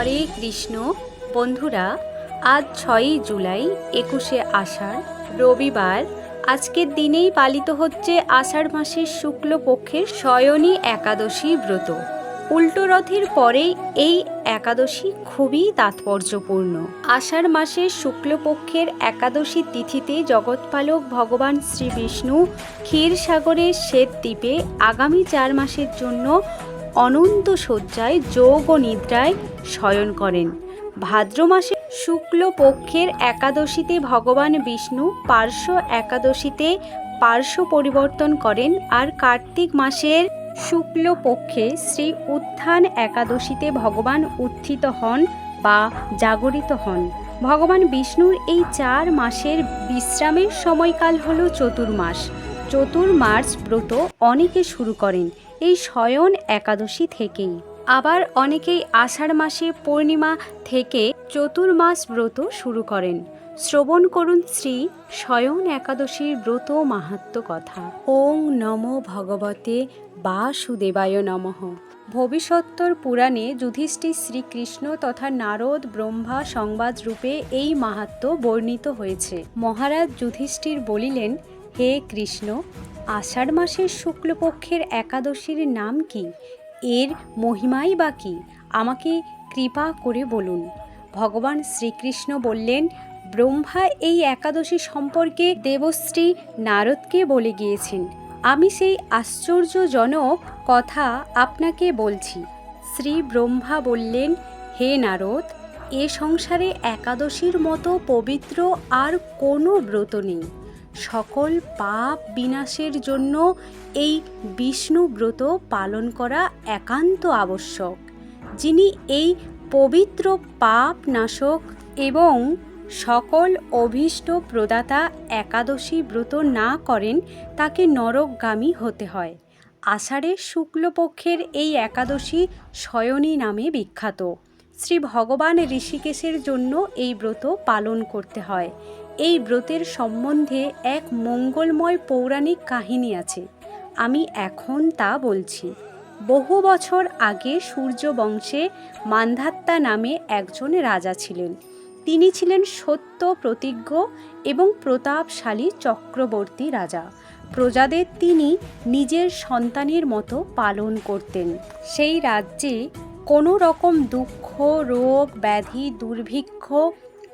হরে কৃষ্ণ। বন্ধুরা, আজ ছয়ই জুলাই, একুশে আষাঢ়, রবিবার। আজকের দিনেই পালিত হচ্ছে আষাঢ় মাসের শুক্লপক্ষের শয়নী একাদশী ব্রত। উল্টো রথের পরেই এই একাদশী খুবই তাৎপর্যপূর্ণ। আষাঢ় মাসের শুক্লপক্ষের একাদশী তিথিতে জগৎপালক ভগবান শ্রী বিষ্ণু ক্ষীরসাগরের শ্বেত দ্বীপে আগামী চার মাসের জন্য অনন্ত শয্যায় যোগ ও নিদ্রায় শয়ন করেন। ভাদ্র মাসে শুক্লপক্ষের একাদশীতে ভগবান বিষ্ণু পার্শ্ব একাদশীতে পার্শ্ব পরিবর্তন করেন আর কার্তিক মাসের শুক্লপক্ষে শ্রী উত্থান একাদশীতে ভগবান উত্থিত হন বা জাগরিত হন। ভগবান বিষ্ণুর এই চার মাসের বিশ্রামের সময়কাল হল চতুর্মাস। চতুর্মাস ব্রত অনেকে শুরু করেন। এই শয়ন একাদশী থেকেই। আবার অনেকেই আষাঢ় মাসে পূর্ণিমা থেকে চতুর্মাস ব্রত শুরু করেন। শ্রবণ করুন শ্রী শয়ন একাদশীর ব্রত মাহাত্ম কথা। ওং নম ভগবতে বাসুদেবায় নমঃ। ভবিষ্যত্তর পুরাণে যুধিষ্ঠির শ্রীকৃষ্ণ তথা নারদ ব্রহ্মা সংবাদ রূপে এই মাহাত্ম বর্ণিত হয়েছে। মহারাজ যুধিষ্ঠির বলিলেন, হে কৃষ্ণ আষাঢ় মাসের শুক্লপক্ষের একাদশীর নাম কি? এর মহিমাই বা কি? আমাকে কৃপা করে বলুন। ভগবান শ্রীকৃষ্ণ বললেন, ব্রহ্মা এই একাদশী সম্পর্কে দেবশ্রী নারদকে বলে গিয়েছেন। আমি সেই আশ্চর্যজনক কথা আপনাকে বলছি। শ্রী ব্রহ্মা বললেন, হে নারদ, এ সংসারে একাদশীর মতো পবিত্র আর কোনো ব্রত নেই। সকল পাপ বিনাশের জন্য এই বিষ্ণু ব্রত পালন করা একান্ত আবশ্যক। যিনি এই পবিত্র পাপ নাশক এবং সকল অভীষ্ট প্রদাতা একাদশী ব্রত না করেন, তাকে নরকগামী হতে হয়। আষাঢ়ের শুক্লপক্ষের এই একাদশী শয়নী নামে বিখ্যাত। শ্রী ভগবান ঋষিকেশের জন্য এই ব্রত পালন করতে হয়। এই ব্রতের সম্বন্ধে এক মঙ্গলময় পৌরাণিক কাহিনী আছে। আমি এখন তা বলছি। বহু বছর আগে সূর্য বংশে মান্ধাত্তা নামে একজন রাজা ছিলেন। তিনি ছিলেন সত্য প্রতিজ্ঞ এবং প্রতাপশালী চক্রবর্তী রাজা। প্রজাদের তিনি নিজের সন্তানের মতো পালন করতেন। সেই রাজ্যে কোনো রকম দুঃখ, রোগ, ব্যাধি, দুর্ভিক্ষ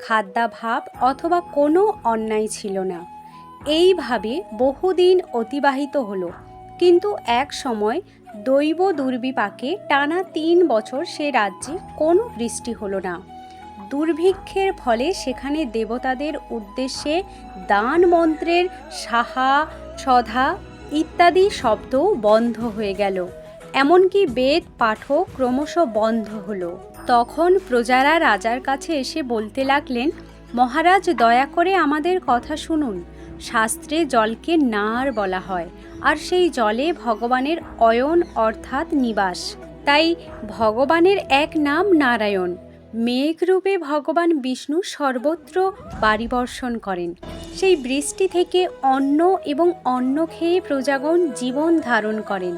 খাদ্যাভাব অথবা কোনো অন্যায় ছিল না। এইভাবে বহুদিন অতিবাহিত হলো, কিন্তু এক সময় দৈব দুর্বিপাকে টানা তিন বছর সে রাজ্যে কোনো বৃষ্টি হলো না। দুর্ভিক্ষের ফলে সেখানে দেবতাদের উদ্দেশ্যে দান মন্ত্রের সাহা, সধা ইত্যাদি শব্দও বন্ধ হয়ে গেল। এমনকি বেদ পাঠও ক্রমশ বন্ধ হলো। তখন প্রজারা রাজার কাছে এসে বলতে লাগলেন, মহারাজ, দয়া করে আমাদের কথা শুনুন। শাস্ত্রে জলকে নার বলা হয়, আর সেই জলে ভগবানের অয়ন অর্থাৎ নিবাস। তাই ভগবানের এক নাম নারায়ণ। মেঘরূপে ভগবান বিষ্ণু সর্বত্র বাড়িবর্ষণ করেন। সেই বৃষ্টি থেকে অন্ন এবং অন্ন খেয়ে প্রজাগণ জীবন ধারণ করেন।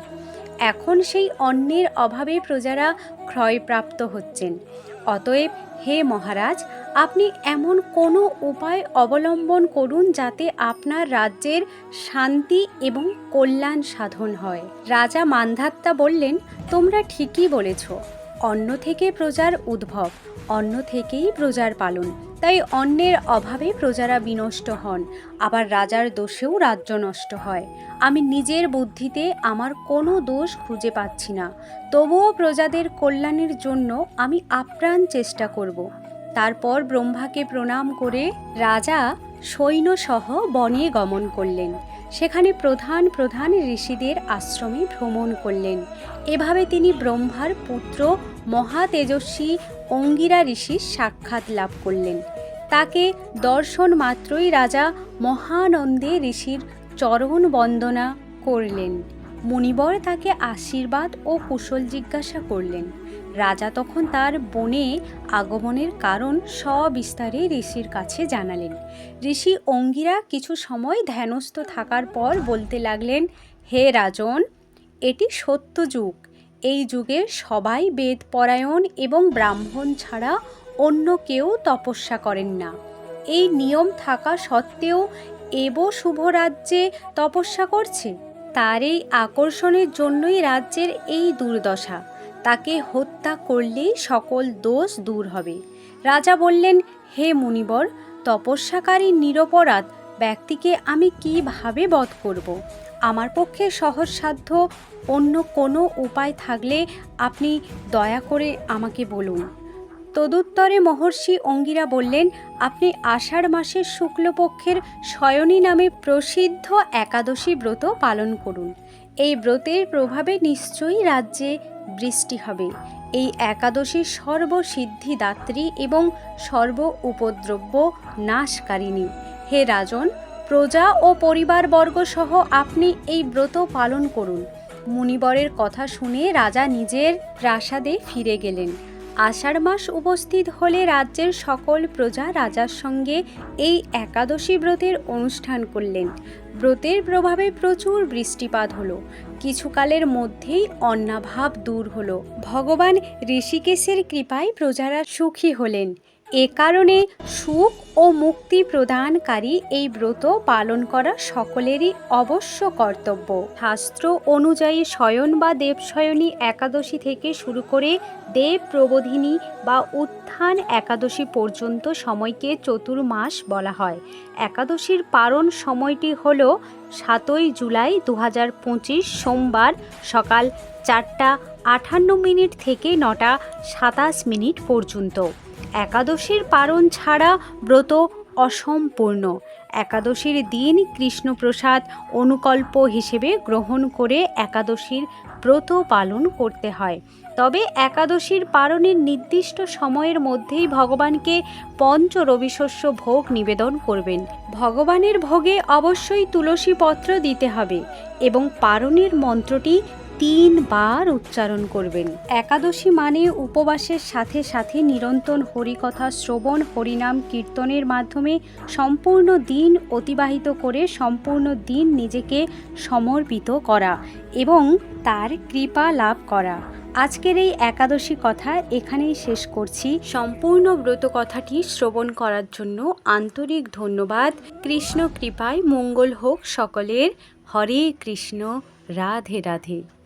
এখন সেই অন্নের অভাবে প্রজারা ক্ষয়প্রাপ্ত হচ্ছেন। অতএব, হে মহারাজ, আপনি এমন কোনো উপায় অবলম্বন করুন যাতে আপনার রাজ্যের শান্তি এবং কল্যাণ সাধন হয়। রাজা মান্ধাত্তা বললেন, তোমরা ঠিকই বলেছ। অন্য থেকে প্রজার উদ্ভব, অন্য থেকেই প্রজার পালন। তাই অন্যের অভাবে প্রজারা বিনষ্ট হন, আবার রাজার দোষেও রাজ্য নষ্ট হয়। আমি নিজের বুদ্ধিতে আমার কোনো দোষ খুঁজে পাচ্ছি না। তবুও প্রজাদের কল্যাণের জন্য আমি আপ্রাণ চেষ্টা করব। তারপর ব্রহ্মাকে প্রণাম করে রাজা সৈন্যসহ বনে গমন করলেন। সেখানে প্রধান প্রধান ঋষিদের আশ্রমে ভ্রমণ করলেন। এভাবে তিনি ব্রহ্মার পুত্র মহাতেজস্বী অঙ্গিরা ঋষির সাক্ষাৎ লাভ করলেন। তাকে দর্শন মাত্রই রাজা মহানন্দে ঋষির চরণ বন্দনা করলেন। মুনিবর তাকে আশীর্বাদ ও কুশল জিজ্ঞাসা করলেন। রাজা তখন তার বনে আগমনের কারণ সবিস্তারে ঋষির কাছে জানালেন। ঋষি অঙ্গিরা কিছু সময় ধ্যানস্থ থাকার পর বলতে লাগলেন, হে রাজন, এটি সত্য যুগ এই যুগে সবাই বেদ পরায়ণ এবং ব্রাহ্মণ ছাড়া অন্য কেউ তপস্যা করেন না। এই নিয়ম থাকা সত্ত্বেও এব শুভ রাজ্যে তপস্যা করছে। তার এই আকর্ষণের জন্যই রাজ্যের এই দুর্দশা। তাকে হত্যা করলেই সকল দোষ দূর হবে। রাজা বললেন, হে মুনিবর তপস্যাকারী নিরপরাধ ব্যক্তিকে আমি কীভাবে বধ করব? আমার পক্ষে সহজসাধ্য অন্য কোনো উপায় থাকলে আপনি দয়া করে আমাকে বলুন। তদুত্তরে মহর্ষি অঙ্গিরা বললেন, আপনি আষাঢ় মাসের শুক্লপক্ষের শয়নী নামে প্রসিদ্ধ একাদশী ব্রত পালন করুন। এই ব্রতের প্রভাবে নিশ্চয়ই রাজ্যে বৃষ্টি হবে। এই একাদশী সর্বসিদ্ধিদাত্রী এবং সর্ব উপদ্রব্য নাশকারিণী। হে রাজন প্রজা ও পরিবারবর্গ সহ আপনি এই ব্রত পালন করুন। মুনিবরের কথা শুনে রাজা নিজের প্রাসাদে ফিরে গেলেন। আষাঢ় মাস উপস্থিত হলে রাজ্যের সকল প্রজা রাজার সঙ্গে এই একাদশী ব্রতের অনুষ্ঠান করলেন। ব্রতের প্রভাবে প্রচুর বৃষ্টিপাত হলো। কিছুকালের মধ্যেই অন্নাভাব দূর হলো। ভগবান ঋষিকেশের কৃপায় প্রজারা সুখী হলেন। এ কারণে সুখ ও মুক্তি প্রদানকারী এই ব্রত পালন করা সকলেরই অবশ্য কর্তব্য। শাস্ত্র অনুযায়ী শয়ন বা দেবশয়নী একাদশী থেকে শুরু করে দেব প্রবোধিনী বা উত্থান একাদশী পর্যন্ত সময়কে চতুর্মাস বলা হয়। একাদশীর পারণ সময়টি হল সাতই জুলাই দু হাজার পঁচিশ সোমবার সকাল চারটা আটান্ন মিনিট থেকে নটা সাতাশ মিনিট পর্যন্ত। একাদশীর পারণ ছাড়া ব্রত অসম্পূর্ণ। একাদশীর দিন কৃষ্ণপ্রসাদ অনুকল্প হিসেবে গ্রহণ করে একাদশীর ব্রত পালন করতে হয়। তবে একাদশীর পালনের নির্দিষ্ট সময়ের মধ্যেই ভগবানকে পঞ্চ রবিশস্য ভোগ নিবেদন করবেন। ভগবানের ভোগে অবশ্যই তুলসী পত্র দিতে হবে এবং পারণের মন্ত্রটি তিনবার উচ্চারণ করবেন। একাদশী মানে উপবাসের সাথে সাথে নিরন্তর হরিকথা শ্রবণ, হরিনাম, কীর্তনের মাধ্যমে সম্পূর্ণ দিন অতিবাহিত করে সম্পূর্ণ দিন নিজেকে সমর্পিত করা এবং তার কৃপা লাভ করা। আজকের এই একাদশী কথা এখানেই শেষ করছি। সম্পূর্ণ ব্রত কথাটি শ্রবণ করার জন্য আন্তরিক ধন্যবাদ। কৃষ্ণ কৃপায় মঙ্গল হোক সকলের। হরে কৃষ্ণ। রাধে রাধে।